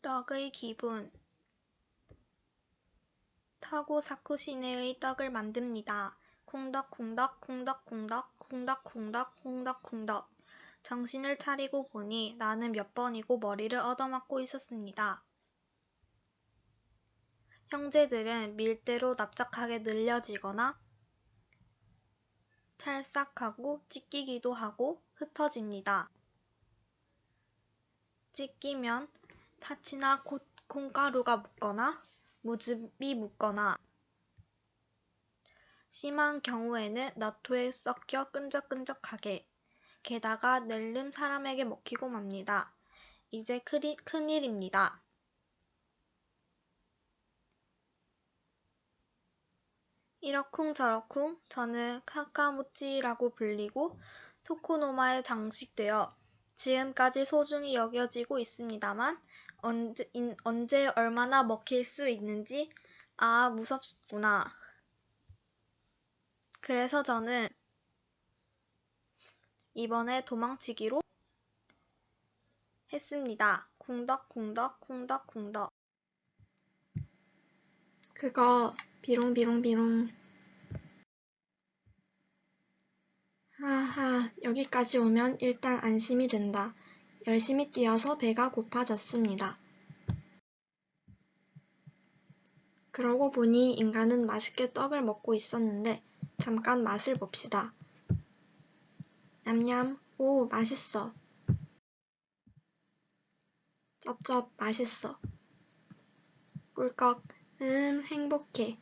떡의 기분 타고 사쿠 시내의 떡을 만듭니다. 쿵덕쿵덕 쿵덕쿵덕 쿵덕쿵덕 쿵덕쿵덕 정신을 차리고 보니 나는 몇 번이고 머리를 얻어맞고 있었습니다. 형제들은 밀대로 납작하게 늘려지거나 찰싹하고 찢기기도 하고 흩어집니다. 찢기면 파치나 콩가루가 묻거나 무즙이 묻거나 심한 경우에는 나토에 섞여 끈적끈적하게 게다가 낼름 사람에게 먹히고 맙니다. 이제 큰일입니다. 이러쿵저러쿵 저는 카카무치라고 불리고 토코노마에 장식되어 지금까지 소중히 여겨지고 있습니다만 언제, 얼마나 먹힐 수 있는지 아 무섭구나. 그래서 저는 이번에 도망치기로 했습니다. 쿵덕쿵덕 쿵덕쿵덕 그거 비롱비롱비롱 하하 여기까지 오면 일단 안심이 된다. 열심히 뛰어서 배가 고파졌습니다. 그러고 보니 인간은 맛있게 떡을 먹고 있었는데 잠깐 맛을 봅시다. 냠냠, 오, 맛있어. 쩝쩝, 맛있어. 꿀꺽, 음, 행복해.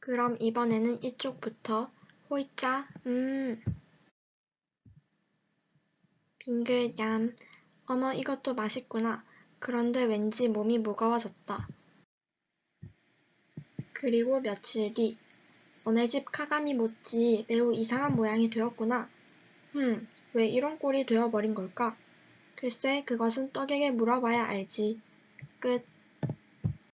그럼 이번에는 이쪽부터 호이짜, 음. 빙글, 얌. 어머, 이것도 맛있구나. 그런데 왠지 몸이 무거워졌다. 그리고 며칠 뒤, 너네 집 카가미 모찌 매우 이상한 모양이 되었구나. 흠, 왜 이런 꼴이 되어버린 걸까? 글쎄, 그것은 떡에게 물어봐야 알지. 끝.